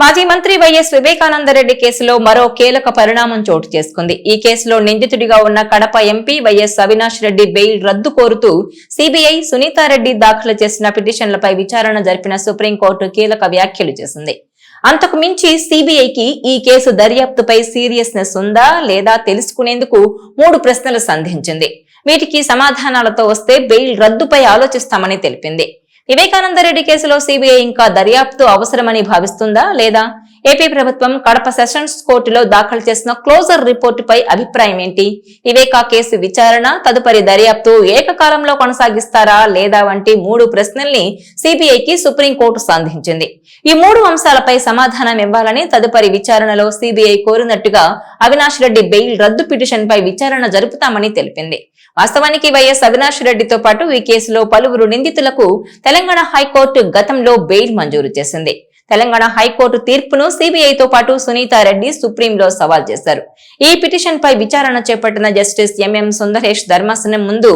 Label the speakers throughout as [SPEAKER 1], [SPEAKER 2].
[SPEAKER 1] మాజీ మంత్రి వైఎస్ వివేకానందరెడ్డి కేసులో మరో కీలక పరిణామం చోటు చేసుకుంది. ఈ కేసులో నిందితుడిగా ఉన్న Kadapa MP YS Avinash Reddy bail రద్దు కోరుతూ సిబిఐ సునీతారెడ్డి దాఖలు చేసిన పిటిషన్లపై విచారణ జరిపిన సుప్రీంకోర్టు కీలక వ్యాఖ్యలు చేసింది. అంతకు మించి సిబిఐకి ఈ కేసు దర్యాప్తుపై సీరియస్నెస్ ఉందా లేదా తెలుసుకునేందుకు మూడు ప్రశ్నలు సంధించింది. వీటికి సమాధానాలతో వస్తే బెయిల్ రద్దుపై ఆలోచిస్తామని తెలిపింది. వివేకానందరెడ్డి కేసులో సిబిఐ ఇంకా దర్యాప్తు అవసరమని భావిస్తుందా లేదా? ఏపీ ప్రభుత్వం కడప సెషన్స్ కోర్టులో దాఖలు చేసిన క్లోజర్ రిపోర్టుపై అభిప్రాయం ఏంటి? వివేకా కేసు విచారణ తదుపరి దర్యాప్తు ఏకకాలంలో కొనసాగిస్తారా లేదా వంటి మూడు ప్రశ్నల్ని సిబిఐకి సుప్రీంకోర్టు సంధించింది. ఈ మూడు అంశాలపై సమాధానం ఇవ్వాలని తదుపరి విచారణలో సిబిఐ కోరినట్టుగా అవినాష్ రెడ్డి బెయిల్ రద్దు పిటిషన్ పై విచారణ జరుపుతామని తెలిపింది. వాస్తవానికి వైఎస్ అవినాష్ రెడ్డితో పాటు ఈ కేసులో పలువురు నిందితులకు తెలంగాణ హైకోర్టు గతంలో బెయిల్ మంజూరు చేసింది. తెలంగాణ హైకోర్టు తీర్పును సిబిఐతో పాటు సునీతారెడ్డి సుప్రీంలో సవాల్ చేశారు. ఈ పిటిషన్ పై విచారణ చేపట్టిన జస్టిస్ ఎంఎం సుందరేష్ ధర్మాసనం ముందు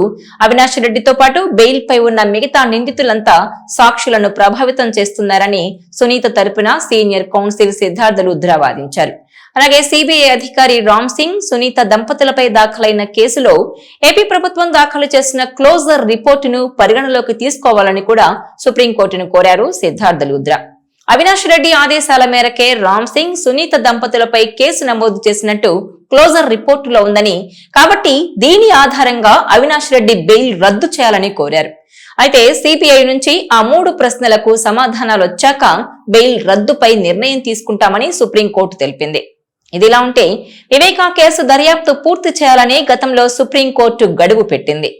[SPEAKER 1] అవినాష్ రెడ్డితో పాటు బెయిల్ పై ఉన్న మిగతా నిందితులంతా సాక్షులను ప్రభావితం చేస్తున్నారని సునీత తరపున సీనియర్ కౌన్సిల్ సిద్ధార్థ లుధ్రా వాదించారు అలాగే సిబిఐ అధికారి రామ్ సింగ్ సునీత దంపతులపై దాఖలైన కేసులో ఏపీ ప్రభుత్వం దాఖలు చేసిన క్లోజర్ రిపోర్టును పరిగణలోకి తీసుకోవాలని కూడా సుప్రీంకోర్టును కోరారు సిద్ధార్థ లుద్రా. అవినాష్ రెడ్డి ఆదేశాల మేరకే రామ్ సింగ్ సునీత దంపతులపై కేసు నమోదు చేసినట్టు క్లోజర్ రిపోర్టులో ఉందని. కాబట్టి దీని ఆధారంగా అవినాష్ రెడ్డి బెయిల్ రద్దు చేయాలని కోరారు. అయితే సిపిఐ నుంచి ఆ మూడు ప్రశ్నలకు సమాధానాలు వచ్చాక బెయిల్ రద్దుపై నిర్ణయం తీసుకుంటామని సుప్రీంకోర్టు తెలిపింది. ఇదిలా ఉంటే వివేకా కేసు దర్యాప్తు పూర్తి చేయాలని గతంలో సుప్రీంకోర్టు గడువు పెట్టింది.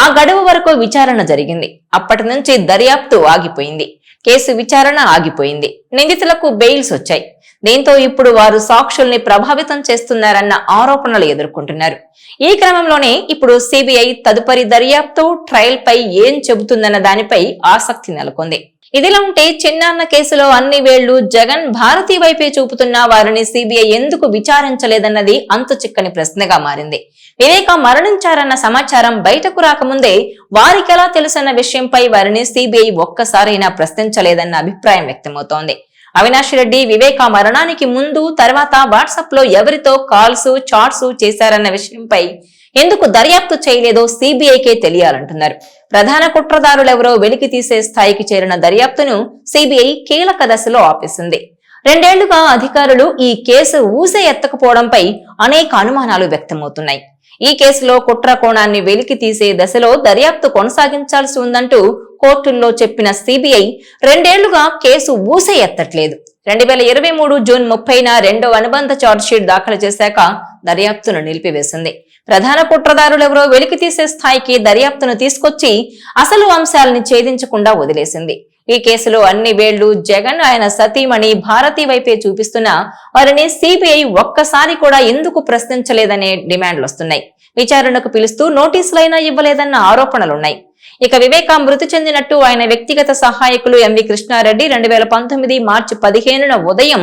[SPEAKER 1] ఆ గడువు వరకు విచారణ జరిగింది. అప్పటి నుంచి దర్యాప్తు ఆగిపోయింది. కేసు విచారణ ఆగిపోయింది. నిందితులకు బెయిల్స్ వచ్చాయి. దీంతో ఇప్పుడు వారు సాక్షుల్ని ప్రభావితం చేస్తున్నారన్న ఆరోపణలు ఎదుర్కొంటున్నారు. ఈ క్రమంలోనే ఇప్పుడు సిబిఐ తదుపరి దర్యాప్తు ట్రయల్ పై ఏం చెబుతుందన్న దానిపై ఆసక్తి నెలకొంది. ఇదిలా ఉంటే చిన్నాన్న కేసులో అన్ని వేళ్ళు జగన్ భారతీ వైపే చూపుతున్న వారిని సిబిఐ ఎందుకు విచారించలేదన్నది అంతు చిక్కని ప్రశ్నగా మారింది. వివేక మరణించారన్న సమాచారం బయటకు రాకముందే వారికెలా తెలుసన్న విషయంపై వారిని సిబిఐ ఒక్కసారైనా ప్రశ్నించలేదన్న అభిప్రాయం వ్యక్తమవుతోంది. అవినాష్ రెడ్డి వివేక మరణానికి ముందు తర్వాత వాట్సాప్లో ఎవరితో కాల్స్ చాట్స్ చేశారన్న విషయంపై ఎందుకు దర్యాప్తు చేయలేదో సిబిఐకే తెలియాలంటున్నారు. ప్రధాన కుట్రదారులెవరో వెలికి తీసే స్థాయికి చేరిన దర్యాప్తును సిబిఐ కీలక దశలో ఆపేసింది. రెండేళ్ళుగా అధికారులు ఈ కేసు ఊసే ఎత్తకపోవడంపై అనేక అనుమానాలు వ్యక్తమవుతున్నాయి. ఈ కేసులో కుట్ర కోణాన్ని వెలికి తీసే దశలో దర్యాప్తు కొనసాగించాల్సి ఉందంటూ కోర్టుల్లో చెప్పిన సిబిఐ రెండేళ్ళుగా కేసు ఊసే ఎత్తట్లేదు. రెండు వేల ఇరవై మూడు జూన్ ముప్పైన రెండో అనుబంధ ఛార్జ్షీట్ దాఖలు చేశాక దర్యాప్తును నిలిపివేసింది. ప్రధాన కుట్రదారులెవరో వెలికి తీసే స్థాయికి దర్యాప్తును తీసుకొచ్చి అసలు అంశాలని ఛేదించకుండా వదిలేసింది. ఈ కేసులో అన్ని వేళ్ళు జగన్ ఆయన సతీమణి భారతి వైపే చూపిస్తున్నా వారిని సిబిఐ ఒక్కసారి కూడా ఎందుకు ప్రశ్నించలేదనే డిమాండ్లు వస్తున్నాయి విచారణకు పిలుస్తూ నోటీసులైనా ఇవ్వలేదన్న ఆరోపణలున్నాయి. ఇక వివేకా మృతి చెందినట్టు ఆయన వ్యక్తిగత సహాయకులు ఎంవి కృష్ణారెడ్డి రెండు వేల పంతొమ్మిది మార్చి పదిహేనున ఉదయం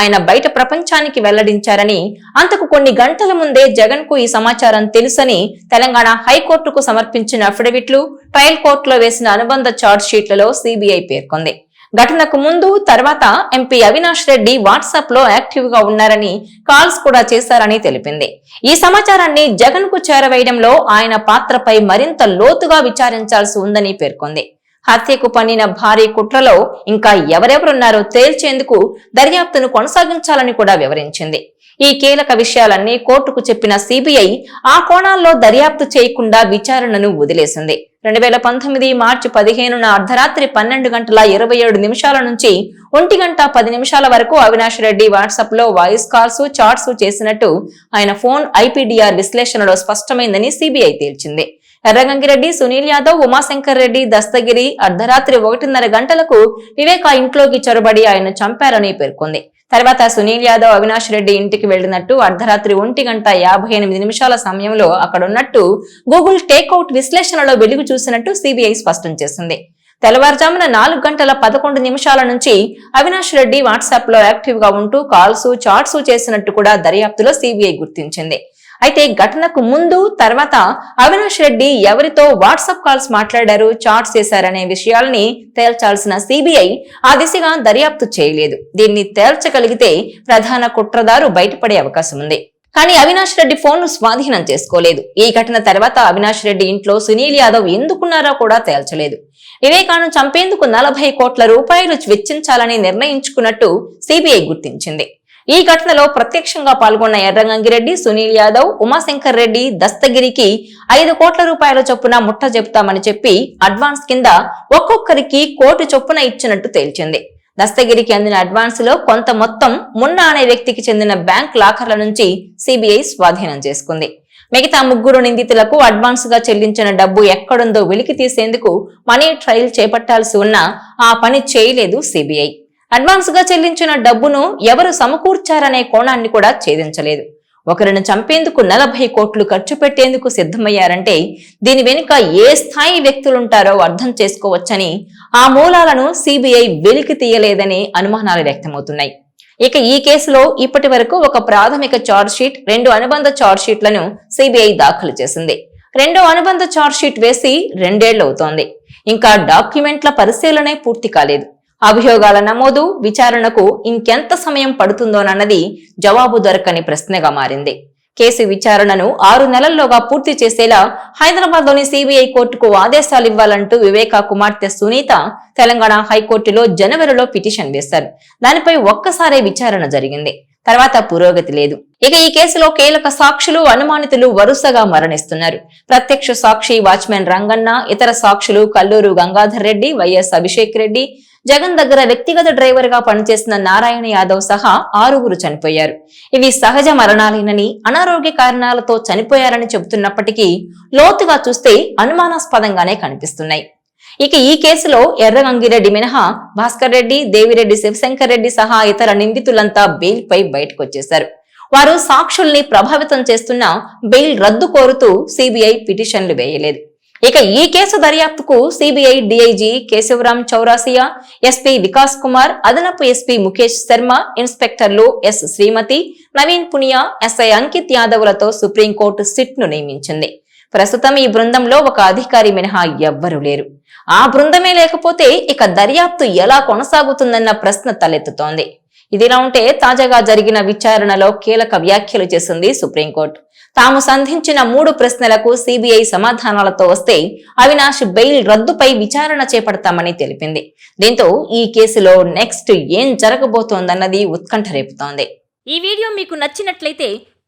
[SPEAKER 1] ఆయన బయట ప్రపంచానికి వెల్లడించారని అంతకు కొన్ని గంటల ముందే జగన్కు ఈ సమాచారం తెలుసని తెలంగాణ హైకోర్టుకు సమర్పించిన అఫిడవిట్లు ట్రయల్ కోర్టులో వేసిన అనుబంధ ఛార్జ్ షీట్లలో సిబిఐ పేర్కొంది. ఘటనకు ముందు తర్వాత ఎంపీ అవినాష్ రెడ్డి వాట్సాప్లో యాక్టివ్గా ఉన్నారని కాల్స్ కూడా చేశారని తెలిపింది. ఈ సమాచారాన్ని జగన్కు చేరవేయడంలో ఆయన పాత్రపై మరింత లోతుగా విచారించాల్సి ఉందని పేర్కొంది. హత్యకు పన్నిన భారీ కుట్రలో ఇంకా ఎవరెవరున్నారో తేల్చేందుకు దర్యాప్తును కొనసాగించాలని కూడా వివరించింది. ఈ కీలక విషయాలన్నీ కోర్టుకు చెప్పిన సిబిఐ ఆ కోణాల్లో దర్యాప్తు చేయకుండా విచారణను వదిలేసింది. రెండు వేల పంతొమ్మిది మార్చి పదిహేనున అర్ధరాత్రి పన్నెండు గంటల ఇరవై ఏడు నిమిషాల నుంచి ఒంటి గంట పది నిమిషాల వరకు అవినాష్ రెడ్డి వాట్సాప్లో వాయిస్ కాల్స్ చాట్స్ చేసినట్టు ఆయన ఫోన్ ఐపీడీఆర్ విశ్లేషణలో స్పష్టమైందని సిబిఐ తేల్చింది. ఎర్రగంగిరెడ్డి సునీల్ యాదవ్ ఉమాశంకర్ రెడ్డి దస్తగిరి అర్ధరాత్రి ఒకటిన్నర గంటలకు వివేకా ఇంట్లోకి చొరబడి ఆయన చంపారని పేర్కొంది. తర్వాత సునీల్ యాదవ్ అవినాష్ రెడ్డి ఇంటికి వెళ్ళినట్టు అర్ధరాత్రి ఒంటి గంట యాభై ఎనిమిది నిమిషాల సమయంలో అక్కడున్నట్టు గూగుల్ టేక్అవుట్ విశ్లేషణలో వెలుగు చూసినట్టు సిబిఐ స్పష్టం చేసింది. తెల్లవారుజామున నాలుగు గంటల పదకొండు నిమిషాల నుంచి అవినాష్ రెడ్డి వాట్సాప్లో యాక్టివ్గా ఉంటూ కాల్స్ చాట్స్ చేసినట్టు కూడా దర్యాప్తులో సిబిఐ గుర్తించింది. అయితే ఘటనకు ముందు తర్వాత అవినాష్ రెడ్డి ఎవరితో వాట్సాప్ కాల్స్ మాట్లాడారు చాట్స్ చేశారనే విషయాల్ని తేల్చాల్సిన సిబిఐ ఆ దిశగా దర్యాప్తు చేయలేదు. దీన్ని తేల్చగలిగితే ప్రధాన కుట్రదారు బయటపడే అవకాశం ఉంది. కానీ అవినాష్ రెడ్డి ఫోన్ స్వాధీనం చేసుకోలేదు. ఈ ఘటన తర్వాత అవినాష్ రెడ్డి ఇంట్లో సునీల్ యాదవ్ ఎందుకున్నారో కూడా తేల్చలేదు. వివేకాను చంపేందుకు నలభై కోట్ల రూపాయలు వెచ్చించాలని నిర్ణయించుకున్నట్టు సిబిఐ గుర్తించింది. ఈ ఘటనలో ప్రత్యక్షంగా పాల్గొన్న ఎర్రగంగిరెడ్డి సునీల్ యాదవ్ ఉమాశంకర్ రెడ్డి దస్తగిరికి ఐదు కోట్ల రూపాయల చొప్పున ముట్ట చెబుతామని చెప్పి అడ్వాన్స్ కింద ఒక్కొక్కరికి కోటి చొప్పున ఇచ్చినట్టు తేల్చింది. దస్తగిరికి అందిన అడ్వాన్స్లో కొంత మొత్తం మున్నా అనే వ్యక్తికి చెందిన బ్యాంక్ లాకర్ల నుంచి సిబిఐ స్వాధీనం చేసుకుంది. మిగతా ముగ్గురు నిందితులకు అడ్వాన్స్గా చెల్లించిన డబ్బు ఎక్కడుందో వెలికి తీసేందుకు మనీ ట్రయల్ చేపట్టాల్సి ఉన్నా ఆ పని చేయలేదు సిబిఐ. అడ్వాన్స్గా చెల్లించిన డబ్బును ఎవరు సమకూర్చారనే కోణాన్ని కూడా ఛేదించలేదు. ఒకరిని చంపేందుకు నలభై కోట్లు ఖర్చు పెట్టేందుకు సిద్ధమయ్యారంటే దీని వెనుక ఏ స్థాయి వ్యక్తులుంటారో అర్థం చేసుకోవచ్చని ఆ మూలాలను సిబిఐ వెలికి తీయలేదని అనుమానాలు వ్యక్తమవుతున్నాయి. ఇక ఈ కేసులో ఇప్పటి వరకు ఒక ప్రాథమిక చార్జ్షీట్ రెండు అనుబంధ షీట్లను సిబిఐ దాఖలు చేసింది. రెండో అనుబంధ చార్జ్షీట్ వేసి రెండేళ్ళు అవుతోంది ఇంకా డాక్యుమెంట్ల పరిశీలనే పూర్తి కాలేదు. అభియోగాల నమోదు విచారణకు ఇంకెంత సమయం పడుతుందోనన్నది జవాబు దొరకని ప్రశ్నగా మారింది. కేసు విచారణను ఆరు నెలల్లోగా పూర్తి చేసేలా హైదరాబాద్లోని సిబిఐ కోర్టుకు ఆదేశాలు ఇవ్వాలంటూ వివేక కుమార్తె సునీత తెలంగాణ హైకోర్టులో జనవరిలో పిటిషన్ వేశారు. దానిపై ఒక్కసారే విచారణ జరిగింది. తర్వాత పురోగతి లేదు. ఇక ఈ కేసులో కీలక సాక్షులు అనుమానితులు వరుసగా మరణిస్తున్నారు. ప్రత్యక్ష సాక్షి వాచ్మెన్ రంగన్న ఇతర సాక్షులు కల్లూరు గంగాధర్ రెడ్డి వైఎస్ అభిషేక్ రెడ్డి జగన్ దగ్గర వ్యక్తిగత డ్రైవర్గా పనిచేసిన నారాయణ యాదవ్ సహా ఆరుగురు చనిపోయారు. ఇవి సహజ మరణాలేనని అనారోగ్య కారణాలతో చనిపోయారని చెబుతున్నప్పటికీ లోతుగా చూస్తే అనుమానాస్పదంగానే కనిపిస్తున్నాయి. ఇక ఈ కేసులో ఎర్రగంగిరెడ్డి మినహా భాస్కర్ రెడ్డి దేవిరెడ్డి శివశంకర్ రెడ్డి సహా ఇతర నిందితులంతా బెయిల్ పై బయటకొచ్చేశారు. వారు సాక్షుల్ని ప్రభావితం చేస్తున్న బెయిల్ రద్దు కోరుతూ సిబిఐ పిటిషన్లు వేయలేదు. ఇక ఈ case దర్యాప్తుకు CBI DIG Keshavram Chaurasia SP Vikas Kumar అదనపు ఎస్పీ ముఖేష్ శర్మ ఇన్స్పెక్టర్లు ఎస్ శ్రీమతి నవీన్ పునియా ఎస్ఐ అంకిత్ యాదవ్లతో సుప్రీంకోర్టు సిట్ను నియమించింది. ప్రస్తుతం ఈ బృందంలో ఒక అధికారి మినహా ఎవ్వరూ లేరు. ఆ బృందమే లేకపోతే ఇక దర్యాప్తు ఎలా కొనసాగుతుందన్న ప్రశ్న తలెత్తుతోంది. ఇదిలా ఉంటే తాజాగా జరిగిన విచారణలో కీలక వ్యాఖ్యలు చేసింది సుప్రీంకోర్టు. తాము సంధించిన మూడు ప్రశ్నలకు సిబిఐ సమాధానాలతో వస్తే అవినాష్ బెయిల్ రద్దుపై విచారణ చేపడతామని తెలిపింది. దీంతో ఈ కేసులో నెక్స్ట్ ఏం జరగబోతోందన్నది ఉత్కంఠ రేపుతోంది.
[SPEAKER 2] ఈ వీడియో మీకు నచ్చినట్లయితే